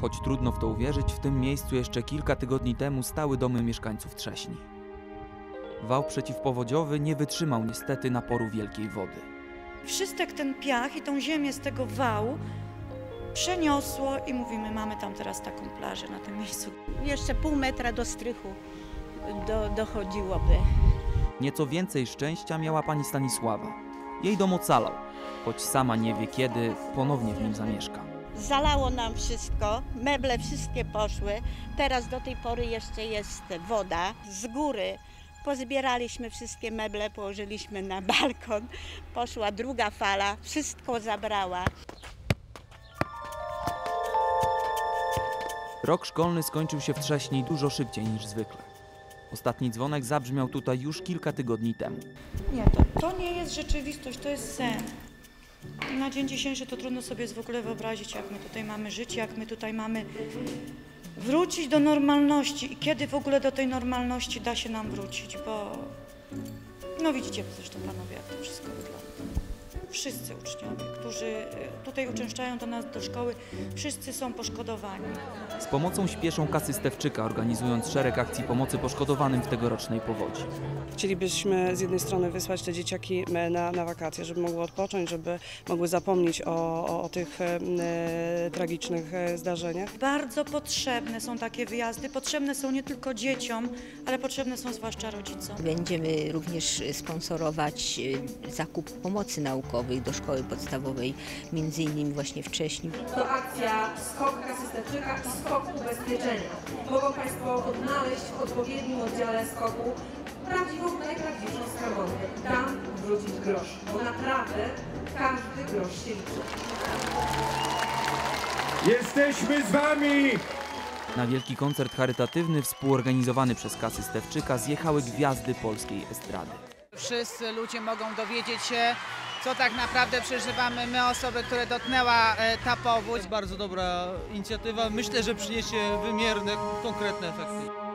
Choć trudno w to uwierzyć, w tym miejscu jeszcze kilka tygodni temu stały domy mieszkańców Trześni. Wał przeciwpowodziowy nie wytrzymał niestety naporu wielkiej wody. Wszystek ten piach i tą ziemię z tego wału przeniosło i mówimy, mamy tam teraz taką plażę na tym miejscu. Jeszcze pół metra do strychu do, dochodziłoby. Nieco więcej szczęścia miała pani Stanisława. Jej dom ocalał, choć sama nie wie kiedy ponownie w nim zamieszka. Zalało nam wszystko, meble wszystkie poszły. Teraz do tej pory jeszcze jest woda z góry. Pozbieraliśmy wszystkie meble, położyliśmy na balkon. Poszła druga fala, wszystko zabrała. Rok szkolny skończył się w Trześni dużo szybciej niż zwykle. Ostatni dzwonek zabrzmiał tutaj już kilka tygodni temu. Nie, to, to nie jest rzeczywistość, to jest sen. Na dzień dzisiejszy to trudno sobie w ogóle wyobrazić, jak my tutaj mamy żyć, jak my tutaj mamy wrócić do normalności i kiedy w ogóle do tej normalności da się nam wrócić, bo no widzicie zresztą panowie, jak to wszystko wygląda. Wszyscy uczniowie, którzy e, tutaj uczęszczają do nas do szkoły, wszyscy są poszkodowani. Z pomocą śpieszą kasy Stewczyka, organizując szereg akcji pomocy poszkodowanym w tegorocznej powodzi. Chcielibyśmy z jednej strony wysłać te dzieciaki e, na, na wakacje, żeby mogły odpocząć, żeby mogły zapomnieć o, o, o tych e, e, tragicznych zdarzeniach. Bardzo potrzebne są takie wyjazdy, potrzebne są nie tylko dzieciom, ale potrzebne są zwłaszcza rodzicom. Będziemy również sponsorować zakup pomocy naukowej do szkoły podstawowej, między innymi właśnie w Cześniu. To akcja Skok Kasy Stewczyka i Skok Ubezpieczenia. Mogą Państwo odnaleźć w odpowiednim oddziale skoku prawdziwą, najprawdziwszą skarbonkę. Tam wrócić grosz, bo naprawdę każdy grosz się liczy. Jesteśmy z wami! Na wielki koncert charytatywny współorganizowany przez kasy Stewczyka zjechały gwiazdy polskiej estrady. Wszyscy ludzie mogą dowiedzieć się, co tak naprawdę przeżywamy my, osoby, które dotknęła e, ta powódź. To jest bardzo dobra inicjatywa. Myślę, że przyniesie wymierne, konkretne efekty.